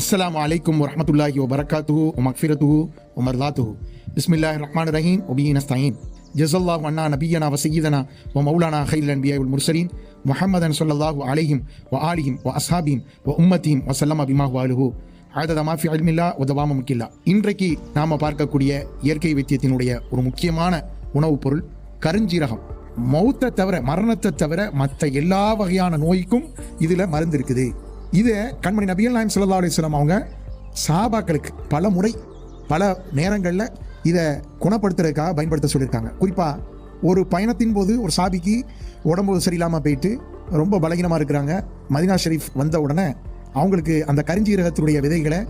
அஸ்லாம் வலைக்கம் வரமத்துல்லாஹி வபரகாத்துஹு மக்ஃபிரத்துஹு உமர்லாத்துஹு பிஸ்மில்லாஹ் ரஹ்மான் ரஹீம் ஒபீன் அஸ்தாயின் ஜசல்லா அண்ணா நபியனா வ சையீதனா வ மௌலானா ஹைல் அன் உல் முர்சலீன் முஹம்மதன் சொல்லல்லாஹு அலைஹிம் வ ஆலிஹிம் வ அஸ்ஹாபீம் வ உம்மத்தீம் வ சல்லமா பிமாஹு அலுஹு ஆததமா ஃபி அல்மில்லா உதவாம முக்கில்லா இன்றைக்கு நாம் பார்க்கக்கூடிய இயற்கை வைத்தியத்தினுடைய ஒரு முக்கியமான உணவுப் பொருள் கருஞ்சீரகம். மௌத்தை தவிர மரணத்தை தவிர மற்ற எல்லா வகையான நோய்க்கும் இதில் மருந்து இருக்குது. இது கண்மணி நபியல் நாயம் சல்லா அலிஸ்லாம் அவங்க சாபாக்களுக்கு பல முறை பல நேரங்களில் இதை குணப்படுத்துறதுக்காக பயன்படுத்த சொல்லியிருக்காங்க. குறிப்பாக ஒரு பயணத்தின் போது ஒரு சாபிக்கு உடம்பு சரியில்லாமல் போயிட்டு ரொம்ப பலகீனமாக இருக்கிறாங்க. மதினா ஷெரீஃப் வந்த உடனே அவங்களுக்கு அந்த கரிஞ்சீரகத்துடைய விதைகளை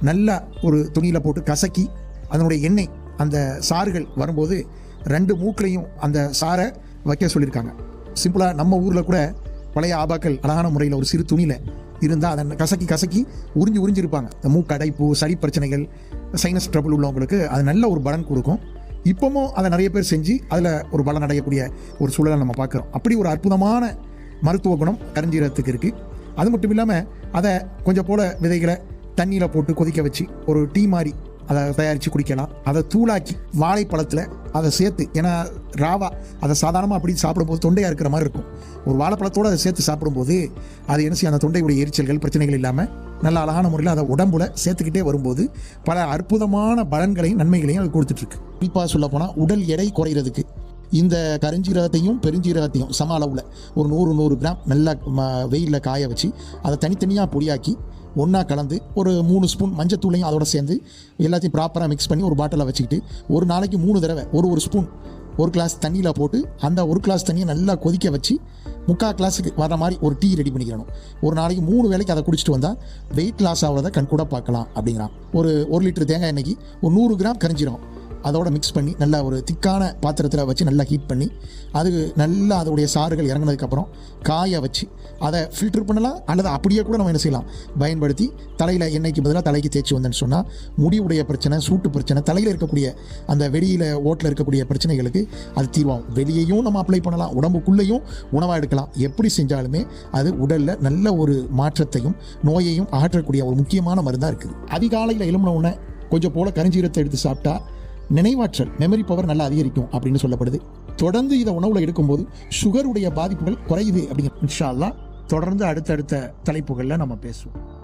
நல்லா ஒரு துணியில் போட்டு கசக்கி அதனுடைய எண்ணெய் அந்த சாறுகள் வரும்போது ரெண்டு மூக்கிலையும் அந்த சாரை வைக்க சொல்லியிருக்காங்க. சிம்பிளாக நம்ம ஊரில் கூட பழைய ஆபாக்கள் அழகான முறையில் ஒரு சிறு துணியில் இருந்தால் அதை கசக்கி கசக்கி உறிஞ்சி உறிஞ்சிருப்பாங்க. இந்த மூக்கடைப்பு சளி பிரச்சனைகள் சைனஸ் ட்ரபிள் உள்ளவங்களுக்கு அது நல்ல ஒரு பலன் கொடுக்கும். இப்போவும் அதை நிறைய பேர் செஞ்சு அதில் ஒரு பலன் அடையக்கூடிய ஒரு சூழலை நம்ம பார்க்குறோம். அப்படி ஒரு அற்புதமான மருத்துவ குணம் கரிஞ்சீரகத்துக்கு இருக்குது அது மட்டும் இல்லாமல் அதை கொஞ்சம் போல விதைகளை தண்ணியில் போட்டு கொதிக்க வச்சு ஒரு டீ மாதிரி அதை தயாரித்து குடிக்கலாம். அதை தூளாக்கி வாழைப்பழத்தில் அதை சேர்த்து ஏன்னா ராவா அதை சாதாரணமாக அப்படி சாப்பிடும்போது தொண்டையாக இருக்கிற மாதிரி இருக்கும். ஒரு வாழைப்பழத்தோடு அதை சேர்த்து சாப்பிடும்போது அது என்ன செய்யும்? அந்த தொண்டையுடைய எரிச்சல்கள் பிரச்சனைகள் இல்லாமல் நல்ல அழகான முறையில் அதை உடம்புல சேர்த்துக்கிட்டே வரும்போது பல அற்புதமான பலன்களையும் நன்மைகளையும் அது கொடுத்துட்ருக்கு. குறிப்பாக சொல்ல போனால் உடல் எடை குறையிறதுக்கு இந்த கருஞ்சீரகத்தையும் பெருஞ்சீரகத்தையும் சம அளவில் ஒரு நூறு நூறு கிராம் நல்லா வெயிலில் காய வச்சு அதை தனித்தனியாக பொடியாக்கி ஒன்றா கலந்து ஒரு மூணு ஸ்பூன் மஞ்சத்தூளையும் அதோட சேர்ந்து எல்லாத்தையும் ப்ராப்பராக மிக்ஸ் பண்ணி ஒரு பாட்டிலில் வச்சுக்கிட்டு ஒரு நாளைக்கு மூணு தடவை ஒரு ஒரு ஸ்பூன் ஒரு கிளாஸ் தண்ணியில் போட்டு அந்த ஒரு கிளாஸ் தண்ணியை நல்லா கொதிக்க வச்சு முக்கால் கிளாஸுக்கு வர மாதிரி ஒரு டீ ரெடி பண்ணிக்கிறணும். ஒரு நாளைக்கு மூணு வேளைக்கு அதை குடிச்சிட்டு வந்தால் வெயிட் லாஸ் ஆகிறத கண் கூட பார்க்கலாம் அப்படிங்கிறான். ஒரு ஒரு லிட்டர் தேங்காய் எண்ணெய்க்கு ஒரு நூறு கிராம் கரிஞ்சிரும். அதோட மிக்ஸ் பண்ணி நல்லா ஒரு திக்கான பாத்திரத்தில் வச்சு நல்லா ஹீட் பண்ணி அது நல்லா அதோடைய சாறுகள் இறங்கினதுக்கப்புறம் காய வச்சு அதை ஃபில்டர் பண்ணலாம் அல்லது அப்படியே கூட நம்ம என்ன செய்யலாம்? பயன்படுத்தி தலையில் எண்ணெய்க்கு பதிலாக தலைக்கு தேய்ச்சி வந்தேன்னு சொன்னால் முடிவுடைய பிரச்சனை சூட்டு பிரச்சனை தலையில் இருக்கக்கூடிய அந்த வெளியில் ஓட்டில் இருக்கக்கூடிய பிரச்சனைகளுக்கு அது தீர்வாகும். வெளியையும் நம்ம அப்ளை பண்ணலாம் உடம்புக்குள்ளேயும் உணவாக எடுக்கலாம். எப்படி செஞ்சாலுமே அது உடலில் நல்ல ஒரு மாற்றத்தையும் நோயையும் ஆற்றக்கூடிய ஒரு முக்கியமான மருந்தாக இருக்குது. அதிகாலையில் எலும்பின உடனே கொஞ்சம் போல கரிஞ்சீரத்தை எடுத்து சாப்பிட்டா நினைவாற்றல் மெமரி பவர் நல்லா அதிகரிக்கும் அப்படின்னு சொல்லப்படுது. தொடர்ந்து இதை உணவில் எடுக்கும்போது சுகருடைய பாதிப்புகள் குறையுது அப்படிங்கிற இன்ஷா அல்லாஹ் தொடர்ந்து அடுத்தடுத்த தலைப்புகளில் நம்ம பேசுவோம்.